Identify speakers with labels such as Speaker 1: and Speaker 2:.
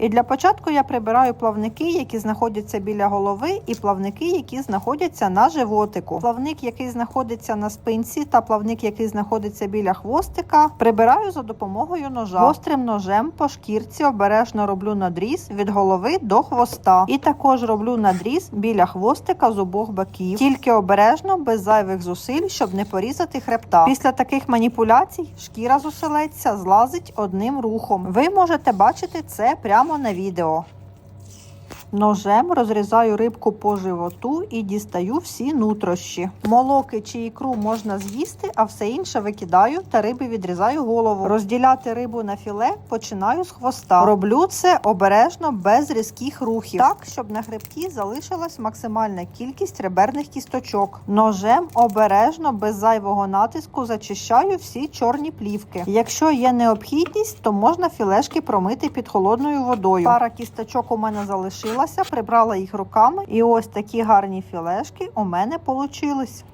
Speaker 1: І для початку я прибираю плавники, які знаходяться біля голови, і плавники, які знаходяться на животику. Плавник, який знаходиться на спинці, та плавник, який знаходиться біля хвостика, прибираю за допомогою ножа. Гострим ножем по шкірці обережно роблю надріз від голови до хвоста. І також роблю надріз біля хвостика з обох боків. Тільки обережно, без зайвих зусиль, щоб не порізати хребта. Після таких маніпуляцій шкіра з злазить одним рухом. Ви можете бачити це прямо на відео. Ножем розрізаю рибку по животу і дістаю всі нутрощі. Молоки чи ікру можна з'їсти, а все інше викидаю та риби відрізаю голову. Розділяти рибу на філе починаю з хвоста. Роблю це обережно без різких рухів, так щоб на хребті залишилась максимальна кількість реберних кісточок. Ножем обережно без зайвого натиску зачищаю всі чорні плівки. Якщо є необхідність, то можна філешки промити під холодною водою. Пара кісточок у мене залишилася, прибрала їх руками, і ось такі гарні філешки у мене получились.